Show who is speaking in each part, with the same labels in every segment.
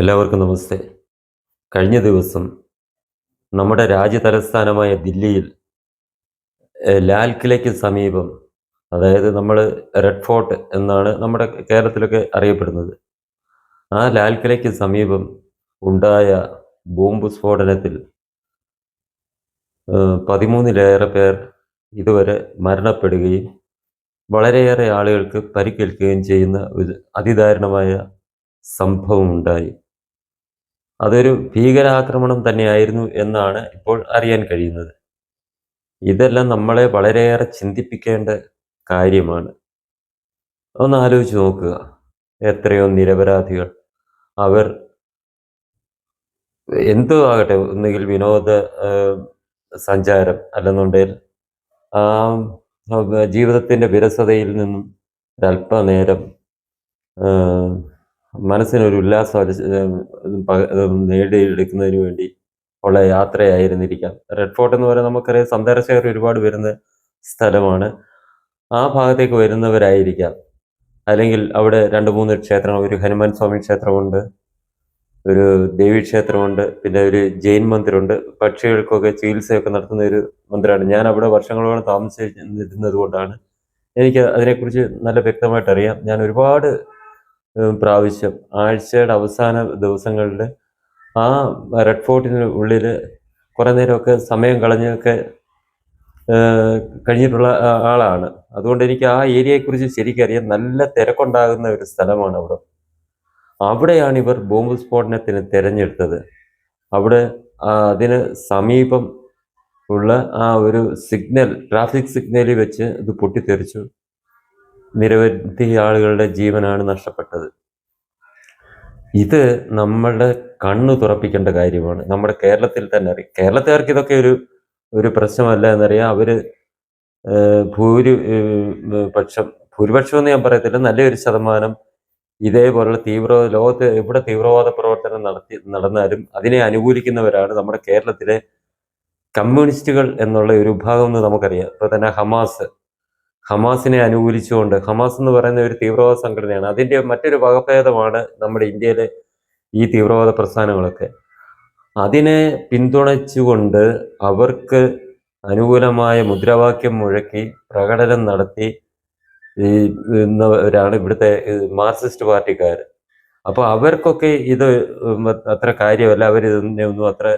Speaker 1: എല്ലാവർക്കും നമസ്തേ. കഴിഞ്ഞ ദിവസം നമ്മുടെ രാജ്യതലസ്ഥാനമായ ദില്ലിയിൽ ലാൽ കിലയ്ക്ക് സമീപം അതായത് നമ്മൾ റെഡ് ഫോർട്ട് എന്നാണ് നമ്മുടെ കേരളത്തിലൊക്കെ അറിയപ്പെടുന്നത്. ആ ലാൽ കിലയ്ക്ക് സമീപം ഉണ്ടായ ബോംബ് സ്ഫോടനത്തിൽ പതിമൂന്നിലേറെ പേർ ഇതുവരെ മരണപ്പെടുകയും വളരെയേറെ ആളുകൾക്ക് പരിക്കേൽക്കുകയും ചെയ്യുന്ന ഒരു അതിദാരുണമായ സംഭവം ഉണ്ടായി അതൊരു ഭീകരാക്രമണം തന്നെയായിരുന്നു എന്നാണ് ഇപ്പോൾ അറിയാൻ കഴിയുന്നത്. ഇതെല്ലാം നമ്മളെ വളരെയേറെ ചിന്തിപ്പിക്കേണ്ട കാര്യമാണ്. ഒന്ന് ആലോചിച്ച് നോക്കുക. എത്രയോ നിരപരാധികൾ. അവർ എന്തോ ആകട്ടെ ഒന്നുകിൽ വിനോദ സഞ്ചാരം അല്ലെന്നുണ്ടെങ്കിൽ ആ ജീവിതത്തിന്റെ വിരസതയിൽ നിന്നും ഒരല്പനേരം മനസ്സിനൊരു ഉല്ലാസം നേടിയെടുക്കുന്നതിന് വേണ്ടി ഉള്ള യാത്രയായിരുന്നിരിക്കാം. റെഡ് ഫോർട്ട് എന്ന് പറയുന്നത് നമുക്കറിയാം സന്ദർശകർ ഒരുപാട് വരുന്ന സ്ഥലമാണ്. ആ ഭാഗത്തേക്ക് വരുന്നവരായിരിക്കാം. അല്ലെങ്കിൽ അവിടെ രണ്ട് മൂന്ന് ക്ഷേത്രങ്ങൾ ഒരു ഹനുമാൻ സ്വാമി ക്ഷേത്രമുണ്ട് ഒരു ദേവി ക്ഷേത്രമുണ്ട് പിന്നെ ഒരു ജെയിൻ മന്ദിരമുണ്ട്. പക്ഷികൾക്കൊക്കെ ചികിത്സയൊക്കെ നടത്തുന്ന ഒരു മന്ദിരമാണ്. ഞാൻ അവിടെ വർഷങ്ങളോളം താമസിച്ചിരുന്നത് കൊണ്ടാണ് എനിക്ക് അതിനെക്കുറിച്ച് നല്ല വ്യക്തമായിട്ട് അറിയാം ഞാൻ ഒരുപാട് പ്രാവശ്യം. ആഴ്ചയുടെ അവസാന ദിവസങ്ങളിൽ ആ റെഡ് ഫോർട്ടിന് ഉള്ളിൽ കുറേ നേരമൊക്കെ സമയം കളഞ്ഞൊക്കെ കഴിഞ്ഞിട്ടുള്ള ആളാണ്. അതുകൊണ്ട് എനിക്ക് ആ ഏരിയയെക്കുറിച്ച് ശരിക്കറിയാം നല്ല തിരക്കുണ്ടാകുന്ന ഒരു സ്ഥലമാണ് അവിടെ. അവിടെയാണ് ഇവർ ബോംബ് സ്ഫോടനത്തിന് തിരഞ്ഞെടുത്തത്. അവിടെ അതിന് സമീപം ഉള്ള ആ ഒരു സിഗ്നൽ ട്രാഫിക് സിഗ്നലിൽ വെച്ച് ഇത് പൊട്ടിത്തെറിച്ചു. നിരവധി ആളുകളുടെ ജീവനാണ് നഷ്ടപ്പെട്ടത്. ഇത് നമ്മളുടെ കണ്ണു തുറപ്പിക്കേണ്ട കാര്യമാണ്. നമ്മുടെ കേരളത്തിൽ തന്നെ അറിയാം. കേരളത്തുകാർക്ക് ഇതൊക്കെ ഒരു ഒരു പ്രശ്നമല്ല എന്നറിയാം. അവർ ഭൂരി പക്ഷം ഭൂരിപക്ഷം എന്ന് ഞാൻ പറയത്തില്ല. നല്ലൊരു ശതമാനം ഇതേപോലുള്ള തീവ്ര ലോകത്ത് എവിടെ തീവ്രവാദ പ്രവർത്തനം നടത്തി നടന്നാലും അതിനെ അനുകൂലിക്കുന്നവരാണ് നമ്മുടെ കേരളത്തിലെ കമ്മ്യൂണിസ്റ്റുകൾ എന്നുള്ള ഒരു വിഭാഗം എന്ന് നമുക്കറിയാം. ഇപ്പൊ തന്നെ ഹമാസ് ഹമാസിനെ അനുകൂലിച്ചുകൊണ്ട് ഹമാസ് എന്ന് പറയുന്ന ഒരു തീവ്രവാദ സംഘടനയാണ്. അതിന്റെ മറ്റൊരു വകഭേദമാണ് നമ്മുടെ ഇന്ത്യയിലെ ഈ തീവ്രവാദ പ്രസ്ഥാനങ്ങളൊക്കെ. അതിനെ പിന്തുണച്ചുകൊണ്ട് അവർക്ക് അനുകൂലമായ മുദ്രാവാക്യം മുഴക്കി പ്രകടനം നടത്തി ഈ ഇന്നവരാണ് ഇവിടുത്തെ മാർക്സിസ്റ്റ് പാർട്ടിക്കാർ. അപ്പോൾ അവർക്കൊക്കെ ഇത് അത്ര കാര്യമല്ല. അവർ ഇതിനെ ഒന്നും അത്ര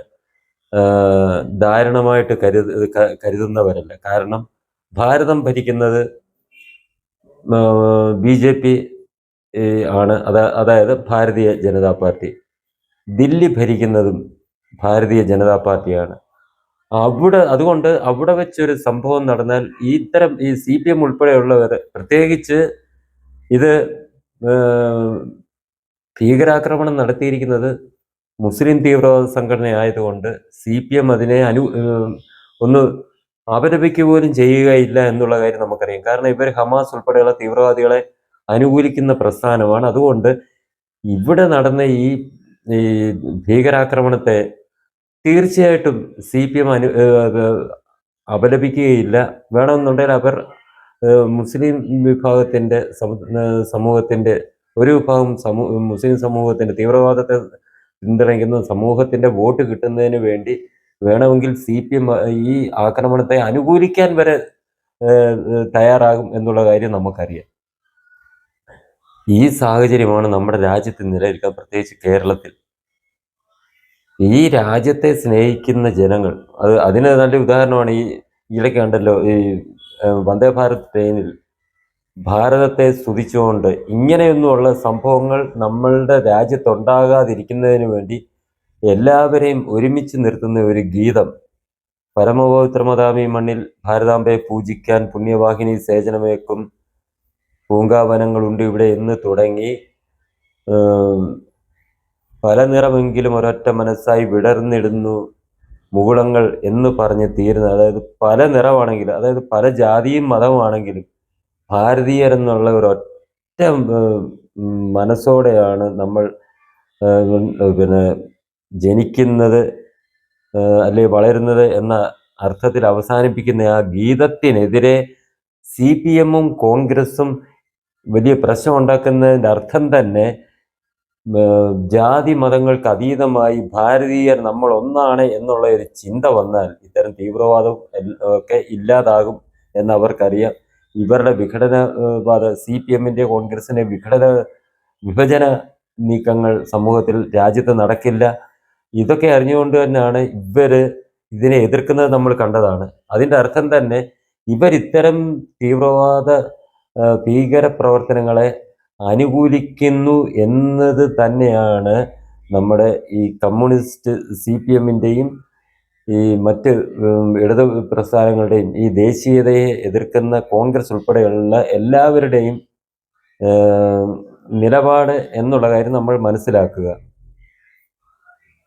Speaker 1: ധാരണമായിട്ട് കരുത കരുതുന്നവരല്ല. കാരണം ഭാരതം ഭരിക്കുന്നത് ബി ജെ പി ആണ്. അതാ അതായത് ഭാരതീയ ജനതാ പാർട്ടി. ദില്ലി ഭരിക്കുന്നതും ഭാരതീയ ജനതാ പാർട്ടിയാണ്. അവിടെ അതുകൊണ്ട് അവിടെ വെച്ചൊരു സംഭവം നടന്നാൽ ഇത്തരം ഈ സി പി എം ഉൾപ്പെടെയുള്ളവർ പ്രത്യേകിച്ച് ഇത് ഭീകരാക്രമണം നടത്തിയിരിക്കുന്നത് മുസ്ലിം തീവ്രവാദ സംഘടനയായതുകൊണ്ട് സി പി എം അതിനെ അനു ഒന്ന് അപലപിക്കുക പോലും ചെയ്യുകയില്ല എന്നുള്ള കാര്യം നമുക്കറിയാം. കാരണം ഇവർ ഹമാസ് ഉൾപ്പെടെയുള്ള തീവ്രവാദികളെ അനുകൂലിക്കുന്ന പ്രസ്ഥാനമാണ്. അതുകൊണ്ട് ഇവിടെ നടന്ന ഈ ഈ ഭീകരാക്രമണത്തെ തീർച്ചയായിട്ടും സി പി എം അനു അപലപിക്കുകയില്ല. വേണമെന്നുണ്ടെങ്കിൽ അവർ മുസ്ലിം വിഭാഗത്തിന്റെ സമൂഹത്തിന്റെ ഒരു വിഭാഗം സമൂ മുസ്ലിം സമൂഹത്തിന്റെ തീവ്രവാദത്തെ പിന്തുണയ്ക്കുന്ന സമൂഹത്തിന്റെ വോട്ട് കിട്ടുന്നതിന് വേണ്ടി വേണമെങ്കിൽ സി പി എം ഈ ആക്രമണത്തെ അനുകൂലിക്കാൻ വരെ തയ്യാറാകും എന്നുള്ള കാര്യം നമുക്കറിയാം. ഈ സാഹചര്യമാണ് നമ്മുടെ രാജ്യത്ത് നിലനിൽക്കാൻ പ്രത്യേകിച്ച് കേരളത്തിൽ. ഈ രാജ്യത്തെ സ്നേഹിക്കുന്ന ജനങ്ങൾ അത് അതിന് നല്ല ഉദാഹരണമാണ് ഈ ഇടയ്ക്ക് ഉണ്ടല്ലോ ഈ വന്ദേ ഭാരത് ട്രെയിനിൽ ഭാരതത്തെ സ്തുതിച്ചുകൊണ്ട് ഇങ്ങനെയൊന്നുമുള്ള സംഭവങ്ങൾ നമ്മളുടെ രാജ്യത്തുണ്ടാകാതിരിക്കുന്നതിന് വേണ്ടി എല്ലാവരെയും ഒരുമിച്ച് നിർത്തുന്ന ഒരു ഗീതം. പരമപവിത്രമതാമി മണ്ണിൽ ഭാരതാംബയെ പൂജിക്കാൻ പുണ്യവാഹിനി സേചനമേക്കും പൂങ്കാവനങ്ങളുണ്ട് ഇവിടെ എന്ന് തുടങ്ങി. പല നിറമെങ്കിലും ഒരൊറ്റ മനസ്സായി വിടർന്നിടുന്നു മുകുളങ്ങൾ എന്ന് പറഞ്ഞ് തീരുന്ന അതായത് പല നിറമാണെങ്കിലും അതായത് പല ജാതിയും മതമാണെങ്കിലും ഭാരതീയരെന്നുള്ള ഒരു ഒറ്റ മനസ്സോടെയാണ് നമ്മൾ പിന്നെ ജനിക്കുന്നത് അല്ലെ വളരുന്നത് എന്ന അർത്ഥത്തിൽ അവസാനിപ്പിക്കുന്ന ആ ഗീതത്തിനെതിരെ സി പി എമ്മും കോൺഗ്രസും വലിയ പ്രശ്നം ഉണ്ടാക്കുന്നതിന്റെ അർത്ഥം തന്നെ ജാതി മതങ്ങൾക്ക് അതീതമായി ഭാരതീയർ നമ്മൾ ഒന്നാണ് എന്നുള്ള ഒരു ചിന്ത വന്നാൽ ഇത്തരം തീവ്രവാദം ഒക്കെ ഇല്ലാതാകും എന്ന് അവർക്കറിയാം ഇവരുടെ വിഘടനവാദ സി പി എമ്മിന്റെ കോൺഗ്രസിന്റെ വിഘടന വിഭജന നീക്കങ്ങൾ സമൂഹത്തിൽ രാജ്യത്ത് നടക്കില്ല. ഇതൊക്കെ അറിഞ്ഞുകൊണ്ട് തന്നെയാണ് ഇവർ ഇതിനെ എതിർക്കുന്നത് നമ്മൾ കണ്ടതാണ്. അതിന്റെ അർത്ഥം തന്നെ ഇവർ ഇത്തരം തീവ്രവാദ ഭീകര പ്രവർത്തനങ്ങളെ അനുകൂലിക്കുന്നു എന്നത് തന്നെയാണ് നമ്മുടെ ഈ കമ്മ്യൂണിസ്റ്റ് സി പി എമ്മിന്റെയും ഈ മറ്റ് ഇടത് പ്രസ്ഥാനങ്ങളുടെയും ഈ ദേശീയതയെ എതിർക്കുന്ന കോൺഗ്രസ് ഉൾപ്പെടെയുള്ള എല്ലാവരുടെയും നിലപാട് എന്നുള്ള കാര്യം നമ്മൾ മനസ്സിലാക്കുക.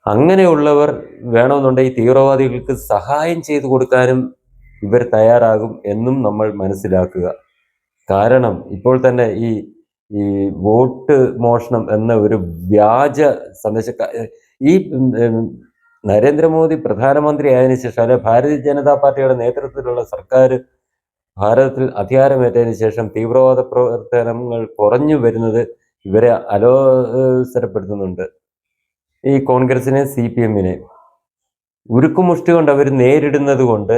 Speaker 1: അങ്ങനെയുള്ളവർ വേണമെന്നുണ്ടെങ്കിൽ തീവ്രവാദികൾക്ക് സഹായം ചെയ്തു കൊടുക്കാനും ഇവർ തയ്യാറാകും എന്നും നമ്മൾ മനസ്സിലാക്കുക. കാരണം ഇപ്പോൾ തന്നെ ഈ ഈ വോട്ട് മോഷണം എന്ന ഒരു വ്യാജ സന്ദേശ ഈ നരേന്ദ്രമോദി പ്രധാനമന്ത്രി ആയതിനു ശേഷം അല്ലെ ഭാരതീയ ജനതാ പാർട്ടിയുടെ നേതൃത്വത്തിലുള്ള സർക്കാർ ഭാരതത്തിൽ അധികാരമേറ്റതിനു ശേഷം തീവ്രവാദ പ്രവർത്തനങ്ങൾ കുറഞ്ഞു വരുന്നത് ഇവരെ അലോസരപ്പെടുത്തുന്നുണ്ട്. ഈ കോൺഗ്രസിനെ സി പി എമ്മിനെ. ഉരുക്കുമുഷ്ടി കൊണ്ട് അവർ നേരിടുന്നത് കൊണ്ട്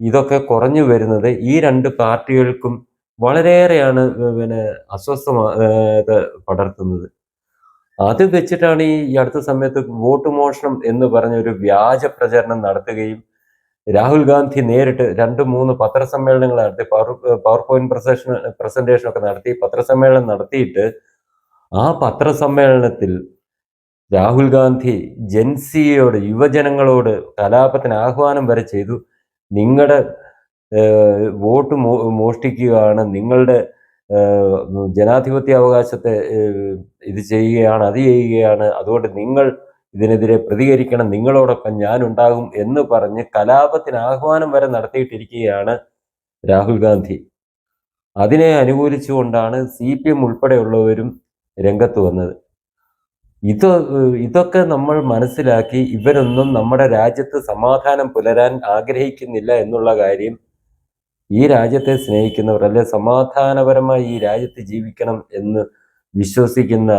Speaker 1: ഇതൊക്കെ കുറഞ്ഞു വരുന്നത് ഈ രണ്ട് പാർട്ടികൾക്കും വളരെയേറെയാണ് പിന്നെ അസ്വസ്ഥത പടർത്തുന്നത്. അത് വെച്ചിട്ടാണ് ഈ അടുത്ത സമയത്ത് വോട്ട് മോഷണം എന്ന് പറഞ്ഞ ഒരു വ്യാജ പ്രചരണം നടത്തുകയും രാഹുൽ ഗാന്ധി നേരിട്ട് രണ്ട് മൂന്ന് പത്രസമ്മേളനങ്ങൾ നടത്തി power power point presentation presentation ഒക്കെ നടത്തി പത്രസമ്മേളനം നടത്തിയിട്ട് ആ പത്രസമ്മേളനത്തിൽ രാഹുൽ ഗാന്ധി ജൻസിയോട് യുവജനങ്ങളോട് കലാപത്തിന് ആഹ്വാനം വരെ ചെയ്തു. നിങ്ങളുടെ വോട്ട് മോഷ്ടിക്കുകയാണ് നിങ്ങളുടെ ജനാധിപത്യ അവകാശത്തെ ഇത് ചെയ്യുകയാണ് അത് ചെയ്യുകയാണ് അതുകൊണ്ട് നിങ്ങൾ ഇതിനെതിരെ പ്രതികരിക്കണം നിങ്ങളോടൊപ്പം ഞാനുണ്ടാകും എന്ന് പറഞ്ഞ് കലാപത്തിന് ആഹ്വാനം വരെ നടത്തിയിട്ടിരിക്കുകയാണ് രാഹുൽ ഗാന്ധി. അതിനെ അനുകൂലിച്ചുകൊണ്ടാണ് സി പി എം ഉൾപ്പെടെയുള്ളവരും രംഗത്ത് വന്നത്. ഇത് ഇതൊക്കെ നമ്മൾ മനസ്സിലാക്കി ഇവരൊന്നും നമ്മുടെ രാജ്യത്ത് സമാധാനം പുലരാൻ ആഗ്രഹിക്കുന്നില്ല എന്നുള്ള കാര്യം ഈ രാജ്യത്തെ സ്നേഹിക്കുന്നവർ അല്ലെ സമാധാനപരമായി ഈ രാജ്യത്ത് ജീവിക്കണം എന്ന് വിശ്വസിക്കുന്ന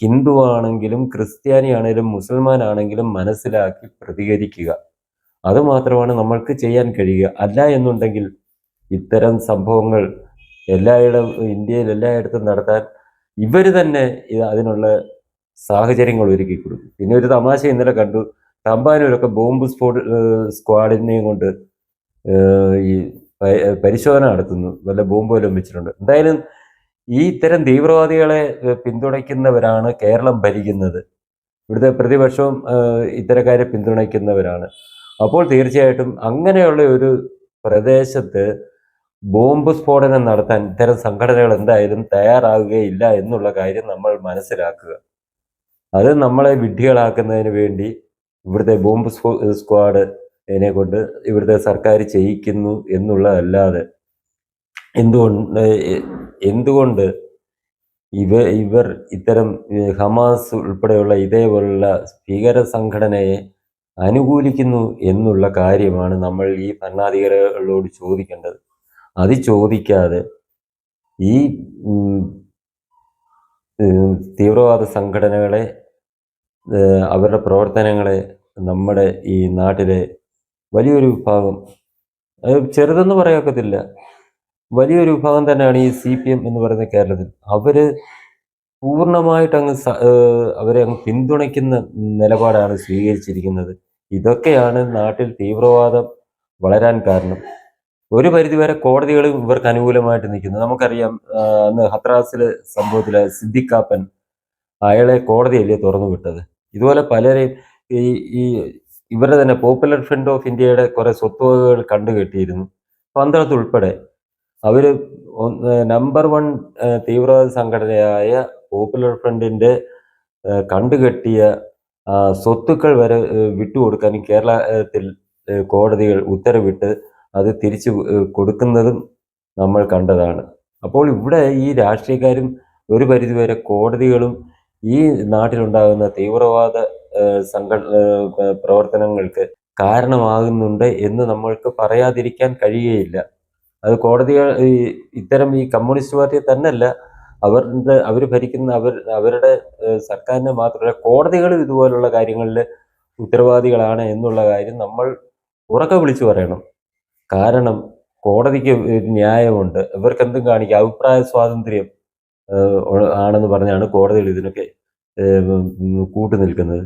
Speaker 1: ഹിന്ദു ആണെങ്കിലും ക്രിസ്ത്യാനി ആണെങ്കിലും മുസൽമാൻ ആണെങ്കിലും മനസ്സിലാക്കി പ്രതികരിക്കുക. അതുമാത്രമാണ് നമ്മൾക്ക് ചെയ്യാൻ കഴിയുക. അല്ല എന്നുണ്ടെങ്കിൽ ഇത്തരം സംഭവങ്ങൾ എല്ലായിടം ഇന്ത്യയിൽ എല്ലായിടത്തും നടത്താൻ ഇവർ തന്നെ അതിനുള്ള സാഹചര്യങ്ങൾ ഒരുക്കി കൊടുക്കും. പിന്നെ ഒരു തമാശ ഇന്നലെ കണ്ടു. തമ്പാനൂരൊക്കെ ബോംബ് സ്ഫോട് സ്ക്വാഡിനെയും കൊണ്ട് ഈ പരിശോധന നടത്തുന്നു. വല്ല ബോംബ് വല്ലതും വെച്ചിട്ടുണ്ട്. എന്തായാലും ഈ ഇത്തരം തീവ്രവാദികളെ പിന്തുണയ്ക്കുന്നവരാണ് കേരളം ഭരിക്കുന്നത്. ഇവിടുത്തെ പ്രതിപക്ഷവും ഇത്തരക്കാരെ പിന്തുണയ്ക്കുന്നവരാണ്. അപ്പോൾ തീർച്ചയായിട്ടും അങ്ങനെയുള്ള ഒരു പ്രദേശത്ത് ബോംബ് സ്ഫോടനം നടത്താൻ ഇത്തരം സംഘടനകൾ എന്തായാലും തയ്യാറാകുകയില്ല എന്നുള്ള കാര്യം നമ്മൾ മനസ്സിലാക്കുക. അത് നമ്മളെ വിഡ്ഢികളാക്കുന്നതിന് വേണ്ടി ഇവിടുത്തെ ബോംബ് സ്ക്വാഡ് ഇതിനെ കൊണ്ട് ഇവിടുത്തെ സർക്കാർ ചെയ്യിക്കുന്നു എന്നുള്ളതല്ലാതെ എന്തുകൊണ്ട് എന്തുകൊണ്ട് ഇവ ഇവർ ഇത്തരം ഹമാസ് ഉൾപ്പെടെയുള്ള ഇതേപോലുള്ള ഭീകര സംഘടനയെ അനുകൂലിക്കുന്നു എന്നുള്ള കാര്യമാണ് നമ്മൾ ഈ ഭരണാധികാരികളോട് ചോദിക്കേണ്ടത്. അത് ചോദിക്കാതെ ഈ തീവ്രവാദ സംഘടനകളെ അവരുടെ പ്രവർത്തനങ്ങളെ നമ്മുടെ ഈ നാട്ടിലെ വലിയൊരു വിഭാഗം ചെറുതെന്ന് പറയാക്കത്തില്ല വലിയൊരു വിഭാഗം തന്നെയാണ് ഈ സി പി എം എന്ന് പറയുന്ന കേരളത്തിൽ. അവർ പൂർണമായിട്ട് അങ്ങ് അവരെ അങ്ങ് പിന്തുണയ്ക്കുന്ന നിലപാടാണ് സ്വീകരിച്ചിരിക്കുന്നത്. ഇതൊക്കെയാണ് നാട്ടിൽ തീവ്രവാദം വളരാൻ കാരണം. ഒരു പരിധിവരെ കോടതികളും ഇവർക്ക് അനുകൂലമായിട്ട് നിൽക്കുന്നു. നമുക്കറിയാം അന്ന് ഹത്രാസിലെ സംഭവത്തിലെ സിദ്ദിഖാപ്പൻ അയാളെ കോടതിയല്ലേ തുറന്നു വിട്ടത് ഇതുപോലെ പലരെയും ഈ ഈ ഇവരുടെ തന്നെ പോപ്പുലർ ഫ്രണ്ട് ഓഫ് ഇന്ത്യയുടെ കുറെ സ്വത്തുവകകൾ കണ്ടുകെട്ടിയിരുന്നു പന്തളത്ത് ഉൾപ്പെടെ. അവർ നമ്പർ വൺ തീവ്രവാദ സംഘടനയായ പോപ്പുലർ ഫ്രണ്ടിന്റെ കണ്ടുകെട്ടിയ സ്വത്തുക്കൾ വരെ വിട്ടുകൊടുക്കാനും കേരളത്തിൽ കോടതികൾ ഉത്തരവിട്ട് അത് തിരിച്ചു കൊടുക്കുന്നതും നമ്മൾ കണ്ടതാണ്. അപ്പോൾ ഇവിടെ ഈ രാഷ്ട്രീയക്കാരും ഒരു പരിധിവരെ കോടതികളും ഈ നാട്ടിലുണ്ടാകുന്ന തീവ്രവാദ സംഘ പ്രവർത്തനങ്ങൾക്ക് കാരണമാകുന്നുണ്ട് എന്ന് നമ്മൾക്ക് പറയാതിരിക്കാൻ കഴിയുകയില്ല. അത് കോടതികൾ ഇത്തരം ഈ കമ്മ്യൂണിസ്റ്റ് പാർട്ടി തന്നെയല്ല അവരുടെ അവർ ഭരിക്കുന്ന അവർ അവരുടെ സർക്കാരിനെ മാത്രമല്ല കോടതികളും ഇതുപോലുള്ള കാര്യങ്ങളിൽ ഉത്തരവാദികളാണ് എന്നുള്ള കാര്യം നമ്മൾ ഉറക്കെ വിളിച്ചു പറയണം. കാരണം കോടതിക്ക് ഒരു ന്യായമുണ്ട്. ഇവർക്ക് എന്തും കാണിക്കാം. അഭിപ്രായ സ്വാതന്ത്ര്യം ആണെന്ന് പറഞ്ഞാണ് കോടതികൾ ഇതിനൊക്കെ കൂട്ടു നിൽക്കുന്നത്.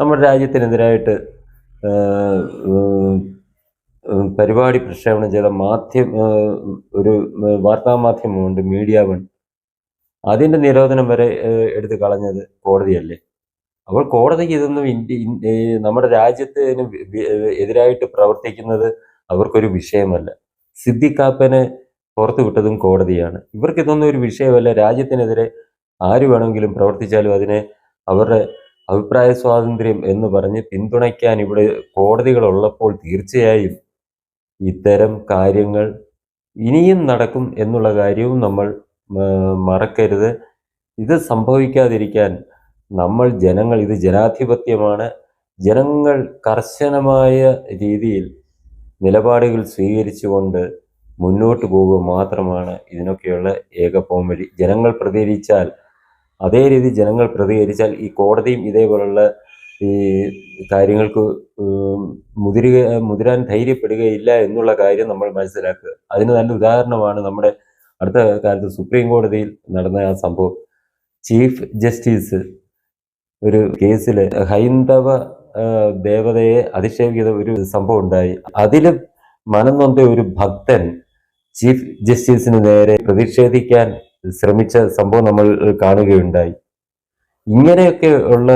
Speaker 1: നമ്മുടെ രാജ്യത്തിനെതിരായിട്ട് പരിപാടി പ്രക്ഷേപണം ചെയ്ത മാധ്യമ ഒരു വാർത്താ മാധ്യമമുണ്ട് മീഡിയ വൺ. അതിന്റെ നിരോധനം വരെ എടുത്തു കളഞ്ഞത് കോടതിയല്ലേ? അപ്പോൾ കോടതിക്ക് ഇതൊന്നും നമ്മുടെ രാജ്യത്തിന് എതിരായിട്ട് പ്രവർത്തിക്കുന്നത് അവർക്കൊരു വിഷയമല്ല. സിദ്ദിഖാപ്പനെ പുറത്തു വിട്ടതും കോടതിയാണ്. ഇവർക്ക് ഇതൊന്നും ഒരു വിഷയമല്ല. രാജ്യത്തിനെതിരെ ആര് വേണമെങ്കിലും പ്രവർത്തിച്ചാലും അതിനെ അവരുടെ അഭിപ്രായ സ്വാതന്ത്ര്യം എന്ന് പറഞ്ഞ് പിന്തുണയ്ക്കാൻ ഇവിടെ കോടതികൾ ഉള്ളപ്പോൾ തീർച്ചയായും ഇത്തരം കാര്യങ്ങൾ ഇനിയും നടക്കും എന്നുള്ള കാര്യവും നമ്മൾ മറക്കരുത്. ഇത് സംഭവിക്കാതിരിക്കാൻ നമ്മൾ ജനങ്ങൾ ഇത് ജനാധിപത്യമാണ്. ജനങ്ങൾ കർശനമായ രീതിയിൽ നിലപാടുകൾ സ്വീകരിച്ചുകൊണ്ട് മുന്നോട്ട് പോവുക മാത്രമാണ് ഇതിനൊക്കെയുള്ള ഏക പോംവഴി ജനങ്ങൾ പ്രതികരിച്ചാൽ അതേ രീതി ജനങ്ങൾ പ്രതികരിച്ചാൽ ഈ കോടതിയും ഇതേപോലുള്ള ഈ കാര്യങ്ങൾക്ക് മുതിരുക മുതിരാൻ ധൈര്യപ്പെടുകയില്ല എന്നുള്ള കാര്യം നമ്മൾ മനസ്സിലാക്കുക. അതിന് നല്ല ഉദാഹരണമാണ് നമ്മുടെ അടുത്ത കാലത്ത് സുപ്രീം കോടതിയിൽ നടന്ന ആ സംഭവം. ചീഫ് ജസ്റ്റിസ് ഒരു കേസിൽ ഹൈന്ദവ ദേവതയെ അധിക്ഷേപിക്കുന്ന ഒരു സംഭവം ഉണ്ടായി. അതിൽ മനം നൊന്ത ഒരു ഭക്തൻ ചീഫ് ജസ്റ്റിസിന് നേരെ പ്രതിഷേധിക്കാൻ ശ്രമിച്ച സംഭവം നമ്മൾ കാണുകയുണ്ടായി. ഇങ്ങനെയൊക്കെ ഉള്ള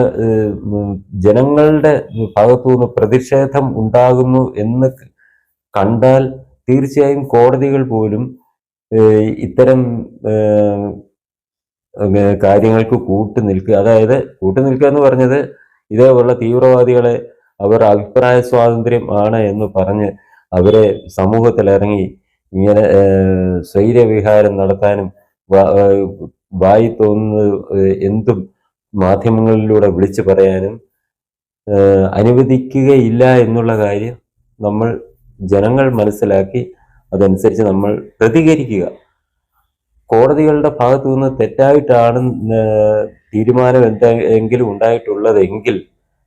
Speaker 1: ജനങ്ങളുടെ ഭാഗത്തു നിന്ന് പ്രതിഷേധം ഉണ്ടാകുന്നു എന്ന് കണ്ടാൽ തീർച്ചയായും കോടതികൾ പോലും ഇത്തരം കാര്യങ്ങൾക്ക് കൂട്ടുനിൽക്കുക അതായത് കൂട്ടുനിൽക്കുക എന്ന് പറഞ്ഞത് ഇതേപോലുള്ള തീവ്രവാദികളെ അവർ അഭിപ്രായ സ്വാതന്ത്ര്യം ആണ് എന്ന് പറഞ്ഞ് അവരെ സമൂഹത്തിൽ ഇറങ്ങി ഇങ്ങനെ സ്വൈര്യവിഹാരം നടത്താനും വായി തോന്നുന്നത് എന്തും മാധ്യമങ്ങളിലൂടെ വിളിച്ചു പറയാനും അനുവദിക്കുകയില്ല എന്നുള്ള കാര്യം നമ്മൾ ജനങ്ങൾ മനസ്സിലാക്കി അതനുസരിച്ച് നമ്മൾ പ്രതികരിക്കുക. കോടതികളുടെ ഭാഗത്തു നിന്ന് തെറ്റായിട്ടാണ് തീരുമാനം എന്തെങ്കിലും ഉണ്ടായിട്ടുള്ളതെങ്കിൽ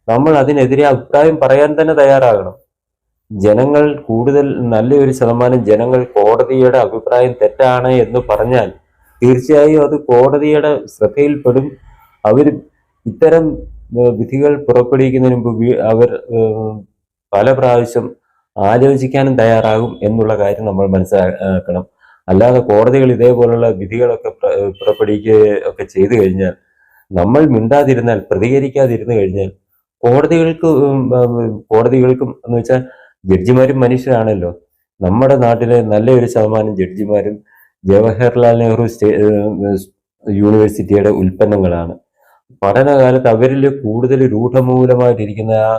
Speaker 1: നമ്മൾ അതിനെതിരെ അഭിപ്രായം പറയാൻ തന്നെ തയ്യാറാകണം. ജനങ്ങൾ കൂടുതൽ നല്ലൊരു ശതമാനം ജനങ്ങൾ കോടതിയുടെ അഭിപ്രായം തെറ്റാണ് എന്ന് പറഞ്ഞാൽ തീർച്ചയായും അത് കോടതിയുടെ ശ്രദ്ധയിൽപ്പെടും. അവർ ഇത്തരം വിധികൾ പുറപ്പെടുവിക്കുന്നതിന് മുമ്പ് അവർ പല പ്രാവശ്യം ആലോചിക്കാനും തയ്യാറാകും എന്നുള്ള കാര്യം നമ്മൾ മനസ്സിലാക്കണം. അല്ലാതെ കോടതികൾ ഇതേപോലുള്ള വിധികളൊക്കെ പുറപ്പെടുവിക്കുകയൊക്കെ ചെയ്തു കഴിഞ്ഞാൽ നമ്മൾ മിണ്ടാതിരുന്നാൽ പ്രതികരിക്കാതിരുന്നു കഴിഞ്ഞാൽ കോടതികൾക്ക് കോടതികൾക്കും എന്ന് വെച്ചാൽ ജഡ്ജിമാരും മനുഷ്യരാണല്ലോ. നമ്മുടെ നാട്ടിലെ നല്ലൊരു ശതമാനം ജഡ്ജിമാരും ജവഹർലാൽ നെഹ്റു സ്റ്റേ യൂണിവേഴ്സിറ്റിയുടെ ഉൽപ്പന്നങ്ങളാണ്. പഠനകാലത്ത് അവരിൽ കൂടുതൽ രൂഢമൂലമായിട്ടിരിക്കുന്ന ആ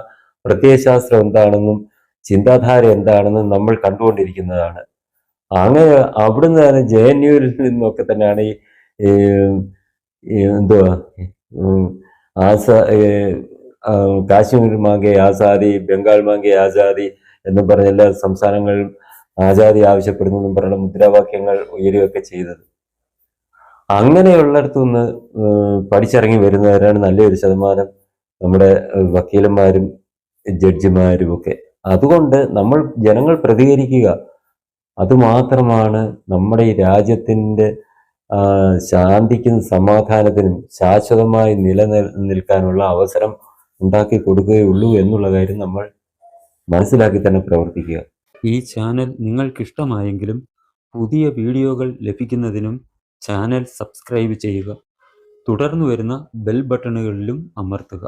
Speaker 1: പ്രത്യയശാസ്ത്രം എന്താണെന്നും ചിന്താധാര എന്താണെന്നും നമ്മൾ കണ്ടുകൊണ്ടിരിക്കുന്നതാണ്. അങ്ങനെ അവിടുന്ന് തന്നെ ജെ എൻ യുവിൽ നിന്നൊക്കെ തന്നെയാണ് ഈ എന്തുവാ? ആസ കാശ്മീർ മാങ്കെ ആസാദി ബംഗാൾ മാങ്കെ ആസാദി എന്ന് പറഞ്ഞ എല്ലാ സംസ്ഥാനങ്ങളിലും ആസാദി ആവശ്യപ്പെടുന്നു എന്നും പറഞ്ഞ മുദ്രാവാക്യങ്ങൾ ഉയരുകയൊക്കെ ചെയ്തത്. അങ്ങനെയുള്ളിടത്തു നിന്ന് പഠിച്ചിറങ്ങി വരുന്നവരാണ് നല്ലൊരു ശതമാനം നമ്മുടെ വക്കീലന്മാരും ജഡ്ജിമാരും ഒക്കെ. അതുകൊണ്ട് നമ്മൾ ജനങ്ങൾ പ്രതികരിക്കുക. അതുമാത്രമാണ് നമ്മുടെ ഈ രാജ്യത്തിന്റെ ശാന്തിക്കും സമാധാനത്തിനും ശാശ്വതമായി നിലനിൽക്കാനുള്ള അവസരം ഉണ്ടാക്കി കൊടുക്കുകയുള്ളൂ എന്നുള്ള കാര്യം നമ്മൾ മനസ്സിലാക്കി തന്നെ പ്രവർത്തിക്കുക.
Speaker 2: ഈ ചാനൽ നിങ്ങൾക്കിഷ്ടമായെങ്കിലും പുതിയ വീഡിയോകൾ ലഭിക്കുന്നതിനും ചാനൽ സബ്സ്ക്രൈബ് ചെയ്യുക. തുടർന്ന് വരുന്ന ബെൽ ബട്ടണുകളിലും അമർത്തുക.